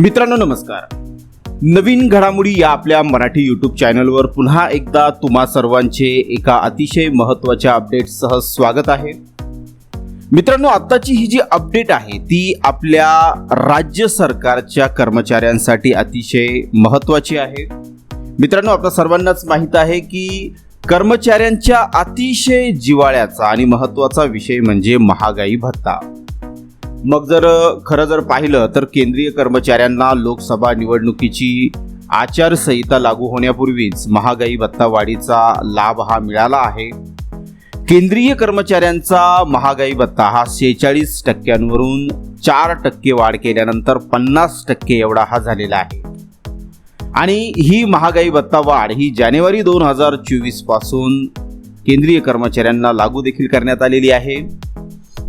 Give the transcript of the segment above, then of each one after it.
मित्रांनो नमस्कार. नवीन घडामोडी या आपल्या मराठी यूट्यूब चॅनलवर पुन्हा एकदा तुम्हा सर्वांचे एका अतिशय महत्त्वाच्या अपडेटसह स्वागत आहे. मित्रांनो आत्ताची ही जी अपडेट आहे ती आपल्या राज्य सरकारच्या कर्मचाऱ्यांसाठी अतिशय महत्त्वाची आहे. मित्रांनो आपल्या सर्वांनाच माहीत आहे की कर्मचाऱ्यांच्या अतिशय जिवाळ्याचा आणि महत्त्वाचा विषय म्हणजे महागाई भत्ता. मग जर खरं जर पाहिलं तर केंद्रीय कर्मचाऱ्यांना लोकसभा निवडणुकीची आचारसंहिता लागू होण्यापूर्वीच महागाई भत्ता वाढीचा लाभ हा मिळाला आहे. केंद्रीय कर्मचाऱ्यांचा महागाई भत्ता हा शेहेचाळीस टक्क्यांवरून चार टक्के वाढ केल्यानंतर पन्नास टक्के एवढा हा झालेला आहे. आणि ही महागाई भत्ता वाढ ही जानेवारी दोन हजार चोवीसपासून केंद्रीय कर्मचाऱ्यांना लागू देखील करण्यात आलेली आहे.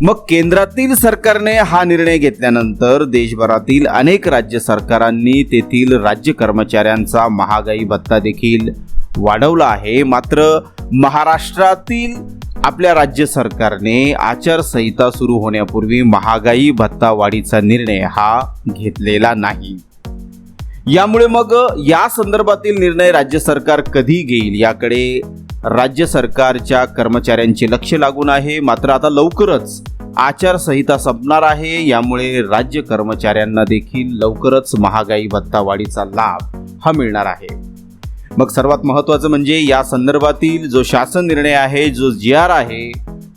मग केंद्रातील सरकारने हा निर्णय घेतल्यानंतर देशभरातील अनेक राज्य सरकारांनी तेथील राज्य कर्मचाऱ्यांचा महागाई भत्ता देखील वाढवला आहे. मात्र महाराष्ट्रातील आपल्या राज्य सरकारने आचारसंहिता सुरू होण्यापूर्वी महागाई भत्ता वाढीचा निर्णय हा घेतलेला नाही. यामुळे मग या संदर्भातील निर्णय राज्य सरकार कधी घेईल? याकडे राज्य सरकारच्या कर्मचाऱ्यांचे लक्ष लागून आहे. मात्र आता लवकरच आचारसंहिता संपणार आहे. यामुळे राज्य कर्मचाऱ्यांना देखील लवकरच महागाई भत्ता वाढीचा लाभ हा मिळणार आहे. मग सर्वात महत्त्वाचं म्हणजे या संदर्भातील जो शासन निर्णय आहे जो जी आर आहे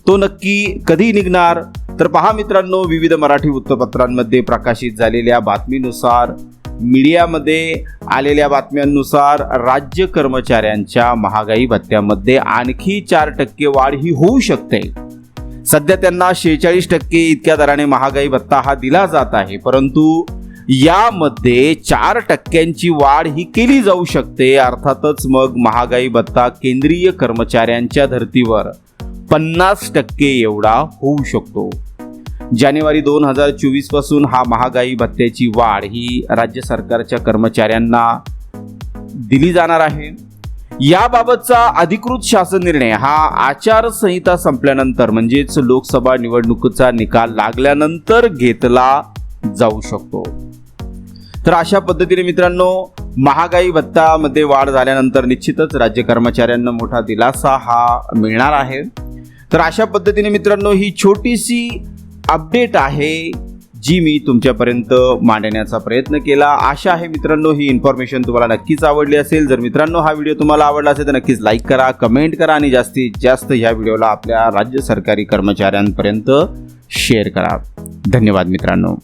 तो नक्की कधी निघणार? तर पहा मित्रांनो विविध मराठी वृत्तपत्रांमध्ये प्रकाशित झालेल्या बातमीनुसार मीडियामध्ये आलेल्या बातम्यांनुसार राज्य कर्मचाऱ्यांच्या महागाई भत्त्यामध्ये आणखी चार टक्के वाढ ही होऊ शकते. सध्या त्यांना शेहेचाळीस टक्के इतक्या दराने महागाई भत्ता हा दिला जात आहे परंतु यामध्ये चार टक्क्यांची वाढ ही केली जाऊ शकते अर्थातच मग महागाई भत्ता केंद्रीय कर्मचाऱ्यांच्या धर्तीवर पन्नास टक्के एवढा होऊ शकतो. जानेवारी दोन हजार चोवीसपासून हा महागाई भत्त्याची वाढ ही राज्य सरकारच्या कर्मचाऱ्यांना दिली जाणार आहे. याबाबतचा अधिकृत शासन निर्णय हा आचारसंहिता संपल्यानंतर म्हणजेच लोकसभा निवडणुकीचा निकाल लागल्यानंतर घेतला जाऊ शकतो. तर अशा पद्धतीने मित्रांनो महागाई भत्तामध्ये वाढ झाल्यानंतर निश्चितच राज्य कर्मचाऱ्यांना मोठा दिलासा हा मिळणार आहे. तर अशा पद्धतीने मित्रांनो ही छोटीशी अपडेट आहे जी मी तुमच्यापर्यंत मांडण्याचा प्रयत्न केला. आशा आहे मित्रांनो ही इन्फॉर्मेशन तुम्हाला नक्कीच आवडली असेल. जर मित्रांनो हा व्हिडिओ तुम्हाला आवडला असेल तर नक्कीच लाईक करा कमेंट करा आणि जास्तीत जास्त ह्या व्हिडिओला आपल्या राज्य सरकारी कर्मचाऱ्यांपर्यंत शेअर करा. धन्यवाद मित्रांनो.